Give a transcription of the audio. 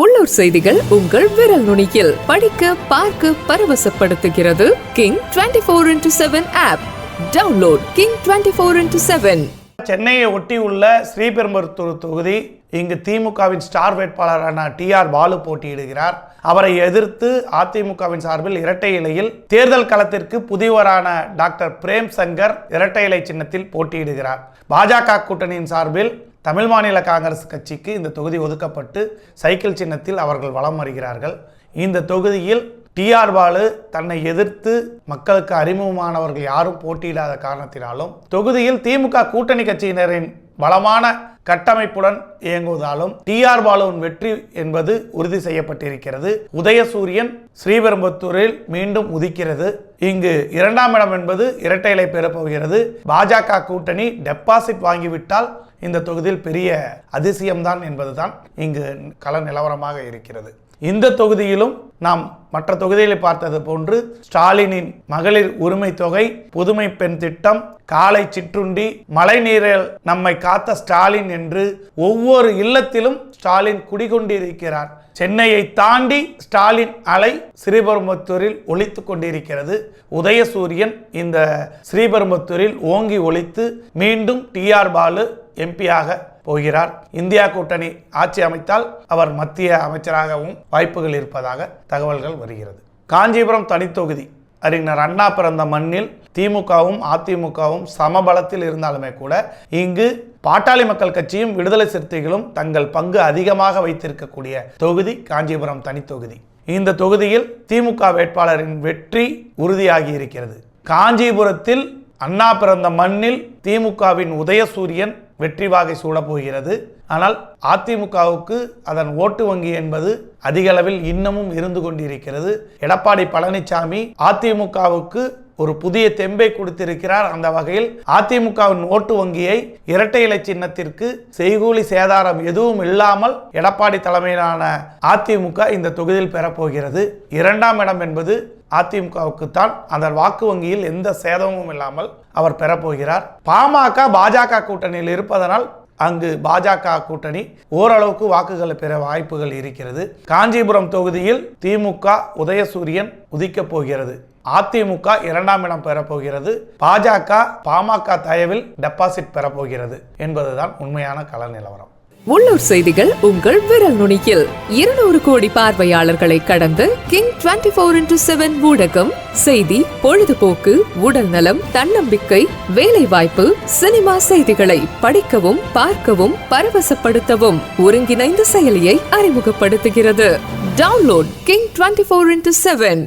உள்ளூர் செய்திகள் உங்கள் விரல் நுனியில். படிக்க பார்க்க பரவசப்படுத்துகிறது King twenty four into seven app download King twenty four into seven சென்னையை ஒட்டி உள்ள ஸ்ரீபெரும்புத்தூர் தொகுதி இங்கு திமுகவின் ஸ்டார் வேட்பாளரான டி ஆர் பாலு போட்டியிடுகிறார். அவரை எதிர்த்து அதிமுகவின் சார்பில் இரட்டை இலையில் தேர்தல் களத்திற்கு புதியவரான டாக்டர் பிரேம் சங்கர் இரட்டை இலை சின்னத்தில் போட்டியிடுகிறார். பாஜக கூட்டணியின் சார்பில் தமிழ் மாநில காங்கிரஸ் கட்சிக்கு இந்த தொகுதி ஒதுக்கப்பட்டு சைக்கிள் சின்னத்தில் அவர்கள் வலம் வருகிறார்கள். இந்த தொகுதியில் டிஆர் பாலு தன்னை எதிர்த்து மக்களுக்கு அறிமுகமானவர்கள் யாரும் போட்டியிடாத காரணத்தினாலும் தொகுதியில் திமுக கூட்டணி கட்சியினரின் பலமான கட்டமைப்புடன் இயங்குவதாலும் டிஆர் பாலுவின் வெற்றி என்பது உறுதி செய்யப்பட்டிருக்கிறது. உதயசூரியன் ஸ்ரீபெரும்புத்தூரில் மீண்டும் உதிக்கிறது. இங்கு இரண்டாம் இடம் என்பது இரட்டை இலை பெறப்போகிறது. பாஜக கூட்டணி டெபாசிட் வாங்கிவிட்டால் இந்த தொகுதியில் பெரிய அதிசயம்தான் என்பதுதான் இங்கு கள நிலவரமாக இருக்கிறது. இந்த தொகுதியிலும் நாம் மற்ற தொகுதிகளை பார்த்தது போன்று ஸ்டாலினின் மகளிர் உரிமை தொகை புதுமை பெண் திட்டம் காலை சிற்றுண்டி மழைநீரில் நம்மை காத்த ஸ்டாலின் என்று ஒவ்வொரு ஒவ்வொரு இல்லத்திலும் ஸ்டாலின் குடிகொண்டிருக்கிறார். சென்னையை தாண்டி ஸ்டாலின் அலை ஸ்ரீபெரும்புத்தூரில் ஒழித்து கொண்டிருக்கிறது. உதயசூரியன் இந்த ஸ்ரீபெரும்புத்தூரில் ஓங்கி ஒழித்து மீண்டும் டிஆர் பாலு எம்பியாக போகிறார். இந்தியா கூட்டணி ஆட்சி அமைத்தால் அவர் மத்திய அமைச்சராகவும் வாய்ப்புகள் இருப்பதாக தகவல்கள் வருகிறது. காஞ்சிபுரம் தனித்தொகுதி அறிஞர் அண்ணா பிறந்த மண்ணில் திமுகவும் அதிமுகவும் சமபலத்தில் இருந்தாலுமே கூட இங்கு பாட்டாளி மக்கள் கட்சியும் விடுதலை சிறுத்தைகளும் தங்கள் பங்கு அதிகமாக வைத்திருக்கக்கூடிய தொகுதி காஞ்சிபுரம் தனித்தொகுதி இந்த தொகுதியில் திமுக வேட்பாளரின் வெற்றி உறுதியாகி இருக்கிறது. காஞ்சிபுரத்தில் அண்ணா பிறந்த மண்ணில் திமுகவின் உதயசூரியன் வெற்றி வாகை சூழப்போகிறது. ஆனால் அதிமுகவுக்கு அதன் ஓட்டு வங்கி என்பது அதிக அளவில் இன்னமும் இருந்து கொண்டிருக்கிறது. எடப்பாடி பழனிசாமி அதிமுகவுக்கு ஒரு புதிய தெம்பை கொடுத்திருக்கிறார் அந்த வகையில் அதிமுகவின் ஓட்டு வங்கியை இரட்டை இலை சின்னத்திற்கு செய்கூலி சேதாரம் எதுவும் இல்லாமல் எடப்பாடி தலைமையிலான அதிமுக இந்த தொகுதியில் பெறப்போகிறது. இரண்டாம் இடம் என்பது அதிமுகவுக்குத்தான் அந்த வாக்கு வங்கியில் எந்த சேதமும் இல்லாமல் அவர் பெறப்போகிறார். பாமக பாஜக கூட்டணியில் இருப்பதனால் அங்கு பாஜக கூட்டணி ஓரளவுக்கு வாக்குகளை பெற வாய்ப்புகள் இருக்கிறது. காஞ்சிபுரம் தொகுதியில் திமுக உதயசூரியன் உதிக்கப் போகிறது. அதிமுக இரண்டாம் இடம் பெறப்போகிறது. பாஜக பாமக தயவில் டெபாசிட் பெறப்போகிறது என்பதுதான் உண்மையான கள நிலவரம். உள்ளூர் செய்திகள் உங்கள் விரல் நுனியில். இருநூறு கோடி பார்வையாளர்களை கடந்து King twenty four into seven ஊடகம் செய்தி பொழுதுபோக்கு உடல் நலம் தன்னம்பிக்கை வேலை வாய்ப்பு சினிமா செய்திகளை படிக்கவும் பார்க்கவும் பரவசப்படுத்தவும் ஒருங்கிணைந்த செயலியை அறிமுகப்படுத்துகிறது. Download King twenty four into seven